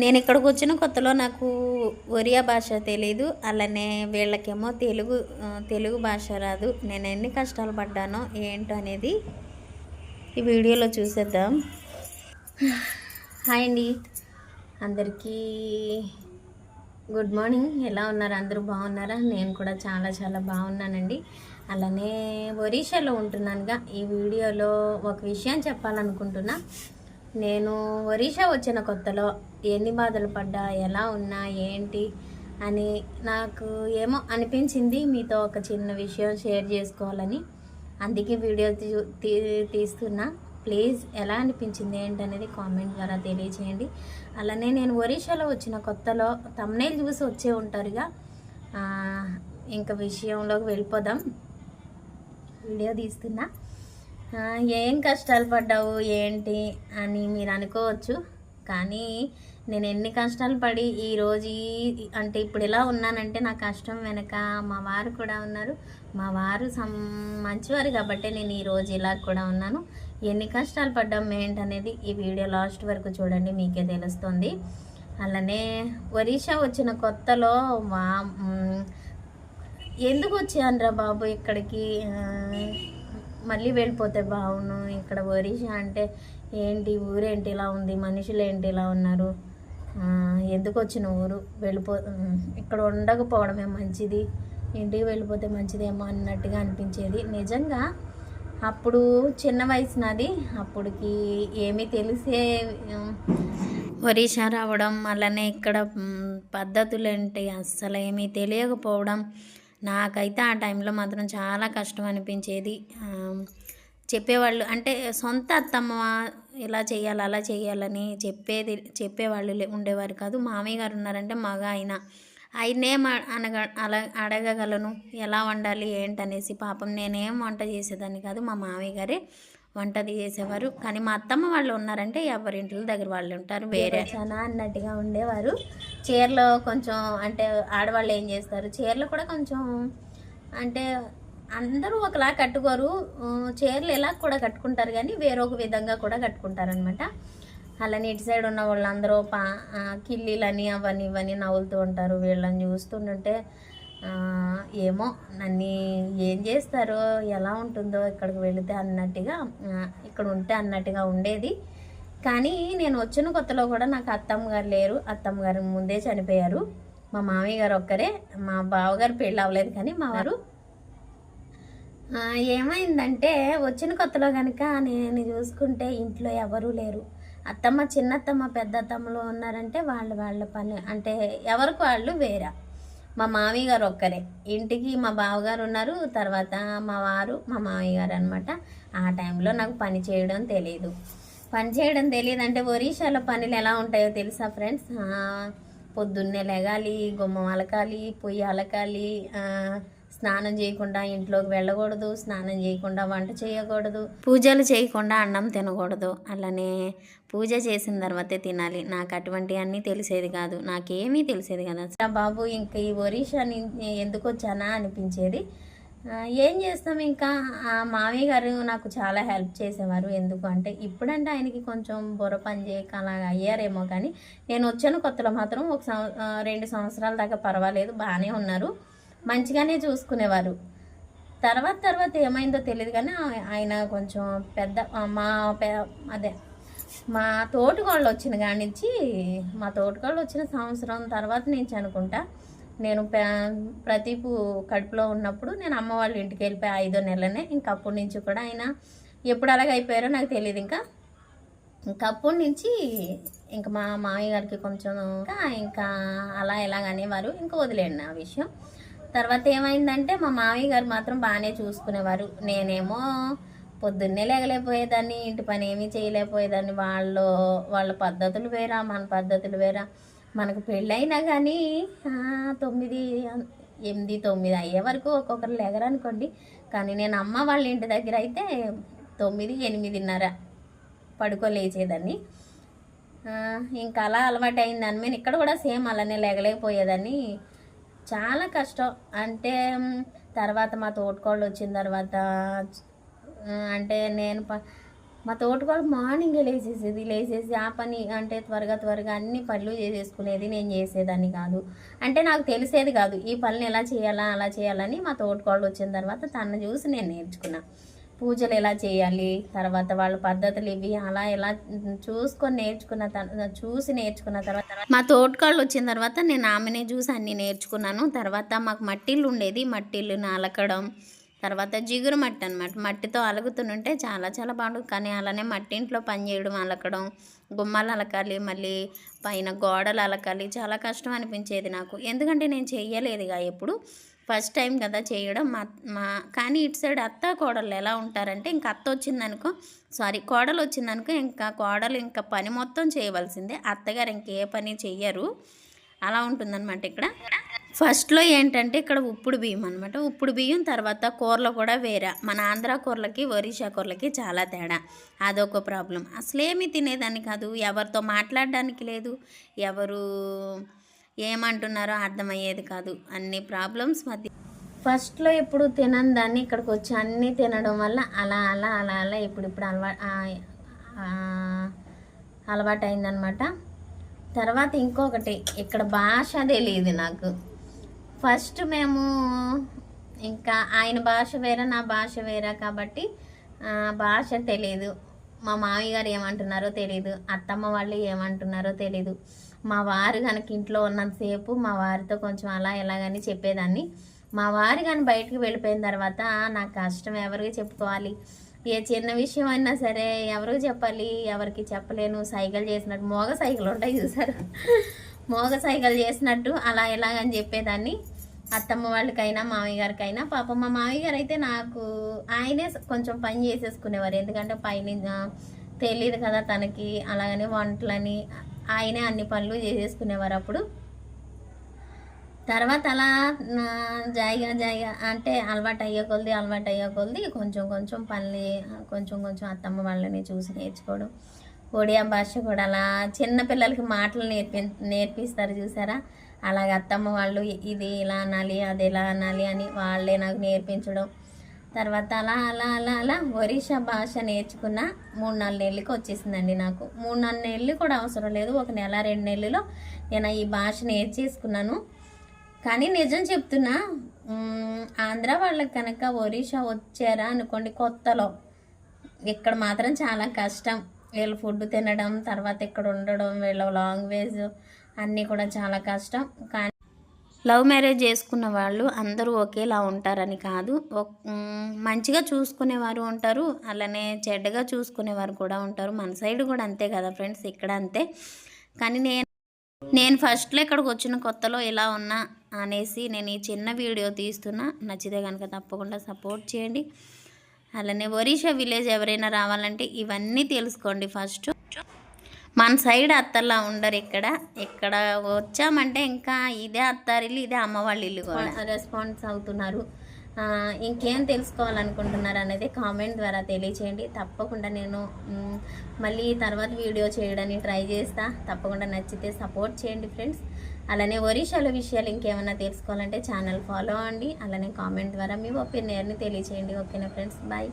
నేను ఇక్కడికి వచ్చిన కొత్తలో నాకు ఒరియా భాష తెలీదు అలానే వీళ్ళకేమో తెలుగు తెలుగు భాష రాదు. నేను ఎన్ని కష్టాలు పడ్డానో ఏంటో అనేది ఈ వీడియోలో చూసేద్దాం. హాయ్ అండి. అందరికీ గుడ్ మార్నింగ్. ఎలా ఉన్నారు? అందరూ బాగున్నారా? నేను కూడా చాలా చాలా బాగున్నానండి. అలానే ఒరిషాలో ఉంటున్నానుగా. ఈ వీడియోలో ఒక విషయం చెప్పాలనుకుంటున్నా. నేను ఒరిషా వచ్చిన కొత్తలో ఎన్ని బాధలు పడ్డా ఎలా ఉన్నా ఏంటి అని నాకు ఏమో అనిపించింది. మీతో ఒక చిన్న విషయం షేర్ చేసుకోవాలని అందుకే వీడియో తీ- తీస్తున్నా. ప్లీజ్ ఎలా అనిపించింది ఏంటనేది కామెంట్ ద్వారా తెలియచేయండి. అలానే నేను ఒరిషాలో వచ్చిన కొత్తలో తమ్నైల్ చూసి వచ్చే ఉంటారుగా. ఇంకా విషయంలోకి వెళ్ళిపోదాం. వీడియో తీస్తున్నా. ఏం కష్టాలు పడ్డావు ఏంటి అని మీరు అనుకోవచ్చు కానీ నేను ఎన్ని కష్టాలు పడి ఈరోజు అంటే ఇప్పుడు ఎలా ఉన్నానంటే నా కష్టం వెనక మా వారు కూడా ఉన్నారు. మా వారు సం మంచివారు కాబట్టి నేను ఈరోజు ఇలా కూడా ఉన్నాను. ఎన్ని కష్టాలు పడ్డాం ఏంటనేది ఈ వీడియో లాస్ట్ వరకు చూడండి మీకే తెలుస్తుంది. అలానే ఒరిస్సా వచ్చిన కొత్తలో మా ఎందుకు ఎందుకు వచ్చానురా బాబు ఇక్కడికి? మళ్ళీ వెళ్ళిపోతే బాగును ఇక్కడ ఒరిస్సా అంటే ఏంటి ఊరేంటి ఇలా ఉంది మనుషులు ఏంటి ఇలా ఉన్నారు? ఎందుకు వచ్చిన ఊరు? వెళ్ళిపో ఇక్కడ ఉండకపోవడమే మంచిది. ఇంటికి వెళ్ళిపోతే మంచిదేమో అన్నట్టుగా అనిపించేది. నిజంగా అప్పుడు చిన్న వయసు నాది. అప్పటికి ఏమీ తెలిసే ఒరిషా ఒరిస్సా రావడం అలానే ఇక్కడ పద్ధతులు ఏంటి? అస్సలు ఏమీ తెలియకపోవడం నాకైతే ఆ టైంలో మాత్రం చాలా కష్టం అనిపించేది చెప్పేవాళ్ళు అంటే సొంత అత్తమ్మ ఇలా చేయాలి అలా చేయాలని చెప్పేది చెప్పేవాళ్ళు లే- ఉండేవారు కాదు. మామయ్య గారు ఉన్నారంటే మగ ఆయన. ఆయనేం అనగ అలా అడగగలను. ఎలా వండాలి ఏంటనేసి పాపం నేనేం వంట చేసేదాన్ని కాదు మా మామయ్య గారే వంట చేసేవారు. కానీ మా అత్తమ్మ వాళ్ళు ఉన్నారంటే ఎవరింటి దగ్గర వాళ్ళు ఉంటారు వేరే చాలా అన్నట్టుగా ఉండేవారు. చీరలో కొంచెం అంటే ఆడవాళ్ళు ఏం చేస్తారు చీరలు కూడా కొంచెం అంటే అందరూ ఒకలా కట్టుకోరు. చీరలు ఎలా కూడా కట్టుకుంటారు కానీ వేరొక విధంగా కూడా కట్టుకుంటారనమాట అలానే ఇటు సైడ్ ఉన్న వాళ్ళందరూ పా కిల్లీలని అవన్నీ ఇవన్నీ నవ్వులుతూ ఉంటారు. వీళ్ళని చూస్తుంటే ఏమో నన్ను ఏం చేస్తారో ఎలా ఉంటుందో ఇక్కడికి వెళితే అన్నట్టుగా ఇక్కడ ఉంటే అన్నట్టుగా ఉండేది. కానీ నేను వచ్చిన కొత్తలో కూడా నాకు అత్తమ్మ గారు లేరు. అత్తమ్మ గారు ముందే చనిపోయారు. మా మామయ్య గారు ఒక్కరే. మా బావగారు పెళ్ళి అవ్వలేదు కానీ మా వారు. ఏమైందంటే వచ్చిన కొత్తలో కనుక నేను చూసుకుంటే ఇంట్లో ఎవరూ లేరు. అత్తమ్మ చిన్నత్తమ్మ పెద్దత్తమ్మలు ఉన్నారంటే వాళ్ళు వాళ్ళ పని. అంటే ఎవరికి వాళ్ళు వేరా. మా మామయ్య గారు ఒక్కరే. ఇంటికి మా బావగారు ఉన్నారు. తర్వాత మా వారు మా మామయ్య గారు అనమాట ఆ టైంలో నాకు పని చేయడం తెలియదు పని చేయడం తెలియదు అంటే ఒరిస్సాలో పనులు ఎలా ఉంటాయో తెలుసా ఫ్రెండ్స్? పొద్దున్నే లెగాలి గుమ్మం అలకాలి పొయ్యి అలకాలి స్నానం చేయకుండా ఇంట్లోకి వెళ్ళకూడదు స్నానం చేయకుండా వంట చేయకూడదు పూజలు చేయకుండా అన్నం తినకూడదు. అలానే పూజ చేసిన తర్వాతే తినాలి. నాకు అటువంటి అన్నీ తెలిసేది కాదు. నాకేమీ తెలిసేది కదా. అసలు బాబు ఇంకా ఈ ఒరిస్సా ఎందుకు వచ్చానా అనిపించేది. ఏం చేస్తాం ఇంకా? ఆ మామయ్య గారు నాకు చాలా హెల్ప్ చేసేవారు. ఎందుకు అంటే ఇప్పుడంటే ఆయనకి కొంచెం బుర్ర పని చేయక అలాగా అయ్యారేమో కానీ నేను వచ్చాను కొత్తలో మాత్రం ఒక సంవ రెండు సంవత్సరాల దాకా పర్వాలేదు. బాగానే ఉన్నారు. మంచిగానే చూసుకునేవారు. తర్వాత తర్వాత ఏమైందో తెలియదు కానీ ఆయన కొంచెం పెద్ద మా అదే మా తోటకోళ్ళు వచ్చిన కాడి నుంచి మా తోటికోళ్ళు వచ్చిన సంవత్సరం తర్వాత నుంచి అనుకుంటా నేను ప్రతీపు కడుపులో ఉన్నప్పుడు నేను అమ్మ వాళ్ళ ఇంటికి వెళ్ళిపోయి ఐదో నెలనే ఇంకా అప్పటి నుంచి కూడా ఆయన ఎప్పుడు అలాగ అయిపోయారో నాకు తెలియదు ఇంకా. ఇంకా అప్పటి నుంచి ఇంకా మా మామయ్య గారికి కొంచెం ఇంకా ఇంకా అలా ఎలాగనేవారు ఇంకా వదిలేండి నా విషయం. తర్వాత ఏమైందంటే మా మామయ్య గారు మాత్రం బాగానే చూసుకునేవారు. నేనేమో పొద్దున్నే లేగలేకపోయేదాన్ని ఇంటి పని ఏమీ చేయలేకపోయేదాన్ని. వాళ్ళు వాళ్ళ పద్ధతులు వేరా మన పద్ధతులు వేరా. మనకు పెళ్ళైనా కానీ తొమ్మిది ఎనిమిది తొమ్మిది అయ్యే వరకు ఒక్కొక్కరు లేగరనుకోండి. కానీ నేను అమ్మ వాళ్ళ ఇంటి దగ్గర అయితే తొమ్మిది ఎనిమిదిన్నర పడుకోలేచేదాన్ని ఇంకా అలా అలవాటు అయిందని నేను ఇక్కడ కూడా సేమ్ అలానే లేగలేకపోయేదాన్ని. చాలా కష్టం. అంటే తర్వాత మా తోటకోళ్ళు వచ్చిన తర్వాత అంటే నేను ప మా తోటకోళ్ళు మార్నింగే లేచేసేది లేచేసి ఆ పని అంటే త్వరగా త్వరగా అన్ని పనులు చేసేసుకునేది నేను చేసేదాన్ని కాదు. అంటే నాకు తెలిసేది కాదు ఈ పనులు ఎలా చేయాలా అలా చేయాలని మా తోటకోళ్ళు వచ్చిన తర్వాత తను చూసి నేను నేర్చుకున్నాను పూజలు ఎలా చేయాలి? తర్వాత వాళ్ళ పద్ధతులు ఇవి అలా ఎలా చూసుకొని నేర్చుకున్న తర్వాత చూసి నేర్చుకున్న తర్వాత మా తోటకాళ్ళు వచ్చిన తర్వాత నేను ఆమెనే చూసి అన్నీ నేర్చుకున్నాను. తర్వాత మాకు మట్టిల్లు ఉండేది. మట్టిల్లుని అలకడం తర్వాత జిగురు మట్టి అనమాట మట్టితో అలుగుతుంటే చాలా చాలా బాగుంటుంది. కానీ అలానే మట్టి ఇంట్లో పని చేయడం అలకడం గుమ్మాలు అలకాలి మళ్ళీ పైన గోడలు అలకాలి చాలా కష్టం అనిపించేది నాకు. ఎందుకంటే నేను చెయ్యలేదుగా ఎప్పుడు. ఫస్ట్ టైం కదా చేయడం. మా మా కానీ ఇటు సైడ్ అత్త కోడలు ఎలా ఉంటారంటే ఇంకా అత్త వచ్చిందనుకో సారీ కోడలు వచ్చిందనుకో ఇంకా కోడలు ఇంకా పని మొత్తం చేయవలసిందే. అత్తగారు ఇంకే పని చెయ్యరు. అలా ఉంటుందన్నమాట ఇక్కడ. ఫస్ట్లో ఏంటంటే ఇక్కడ ఉప్పుడు బియ్యం అనమాట ఉప్పుడు బియ్యం తర్వాత కూరలు కూడా వేరే. మన ఆంధ్ర కూరలకి ఒరిషా కూరలకి చాలా తేడా. అదొక ప్రాబ్లం. అసలేమీ తినేదాన్ని కాదు. ఎవరితో మాట్లాడడానికి లేదు. ఎవరు ఏమంటున్నారో అర్థమయ్యేది కాదు. అన్ని ప్రాబ్లమ్స్ మధ్య ఫస్ట్లో ఇప్పుడు తినని దాన్ని ఇక్కడికి వచ్చి అన్నీ తినడం వల్ల అలా అలా అలా అలా ఇప్పుడు ఇప్పుడు అలవా అలవాటు అయిందనమాట తర్వాత ఇంకొకటి ఇక్కడ భాష తెలియదు నాకు. ఫస్ట్ మేము ఇంకా ఆయన భాష వేరే నా భాష వేరే కాబట్టి భాష తెలియదు. మా మామయ్య గారు ఏమంటున్నారో తెలియదు అత్తమ్మ వాళ్ళు ఏమంటున్నారో తెలియదు మా వారు కనుక ఇంట్లో ఉన్నంతసేపు మా వారితో కొంచెం అలా ఎలాగని చెప్పేదాన్ని. మా వారు కానీ బయటకు వెళ్ళిపోయిన తర్వాత నాకు కష్టం ఎవరికి చెప్పుకోవాలి? ఏ చిన్న విషయం అయినా సరే ఎవరికి చెప్పాలి? ఎవరికి చెప్పలేను. సైకిల్ చేసినట్టు మోగ సైకిల్ ఉంటాయి చూసారు? మోగ సైకిల్ చేసినట్టు అలా ఎలాగని చెప్పేదాన్ని. అత్తమ్మ వాళ్ళకైనా మామయ్య గారికైనా పాప మా మామయ్య గారు అయితే నాకు ఆయనే కొంచెం పని చేసేసుకునేవారు. ఎందుకంటే పైన తెలియదు కదా తనకి అలాగనే వంటలని ఆయనే అన్ని పనులు చేసేసుకునేవారు అప్పుడు. తర్వాత అలా నా జాయిగా జాయిగా అంటే అలవాటు అయ్యే కొలది అలవాటు అయ్యే కొలది కొంచెం కొంచెం పనులు కొంచెం కొంచెం అత్తమ్మ వాళ్ళని చూసి నేర్చుకోవడం. ఒడియా భాష కూడా అలా చిన్నపిల్లలకి మాటలు నేర్పి నేర్పిస్తారు చూసారా? అలాగ అత్తమ్మ వాళ్ళు ఇది ఇలా అనాలి అది ఇలా అనాలి అని వాళ్ళే నాకు నేర్పించడం. తర్వాత అలా అలా అలా అలా ఒరిషా భాష నేర్చుకున్న మూడు నాలుగు నెలలకి వచ్చేసిందండి నాకు. మూడు నాలుగు నెలలు కూడా అవసరం లేదు. ఒక నెల రెండు నెలల్లో నేను ఈ భాష నేర్చేసుకున్నాను. కానీ నిజం చెప్తున్నా ఆంధ్ర వాళ్ళకి కనుక ఒరిషా వచ్చారా అనుకోండి కొత్తలో ఇక్కడ మాత్రం చాలా కష్టం. వీళ్ళ ఫుడ్ తినడం తర్వాత ఇక్కడ ఉండడం వీళ్ళ లాంగ్వేజ్ అన్నీ కూడా చాలా కష్టం. కానీ లవ్ మ్యారేజ్ చేసుకున్న వాళ్ళు అందరూ ఒకేలా ఉంటారని కాదు. మంచిగా చూసుకునేవారు ఉంటారు. అలానే చెడ్డగా చూసుకునేవారు కూడా ఉంటారు. మన సైడ్ కూడా అంతే కదా ఫ్రెండ్స్ ఇక్కడ అంతే. కానీ నేను నేను ఫస్ట్లో ఇక్కడికి వచ్చిన కొత్తలో ఇలా ఉన్నా అనేసి నేను ఈ చిన్న వీడియో తీస్తున్నా. నచ్చితే కనుక తప్పకుండా సపోర్ట్ చేయండి. అలానే ఒరిషా విలేజ్ ఎవరైనా రావాలంటే ఇవన్నీ తెలుసుకోండి ఫస్ట్. మన సైడ్ అత్తలా ఉండరు ఇక్కడ. ఇక్కడ వచ్చామంటే ఇంకా ఇదే అత్తారిల్లు ఇదే అమ్మ వాళ్ళ ఇల్లు కూడా. రెస్పాన్స్ అవుతున్నారు. ఇంకేం తెలుసుకోవాలనుకుంటున్నారు అనేది కామెంట్ ద్వారా తెలియచేయండి. తప్పకుండా నేను మళ్ళీ తర్వాత వీడియో చేయడానికి ట్రై చేస్తా. తప్పకుండా నచ్చితే సపోర్ట్ చేయండి ఫ్రెండ్స్. అలానే ఒరిషాల విషయాలు ఇంకేమైనా తెలుసుకోవాలంటే ఛానల్ ఫాలో అవ్వండి. అలానే కామెంట్ ద్వారా మీ ఒపీనియన్ని తెలియచేయండి. ఓకేనా ఫ్రెండ్స్? బాయ్.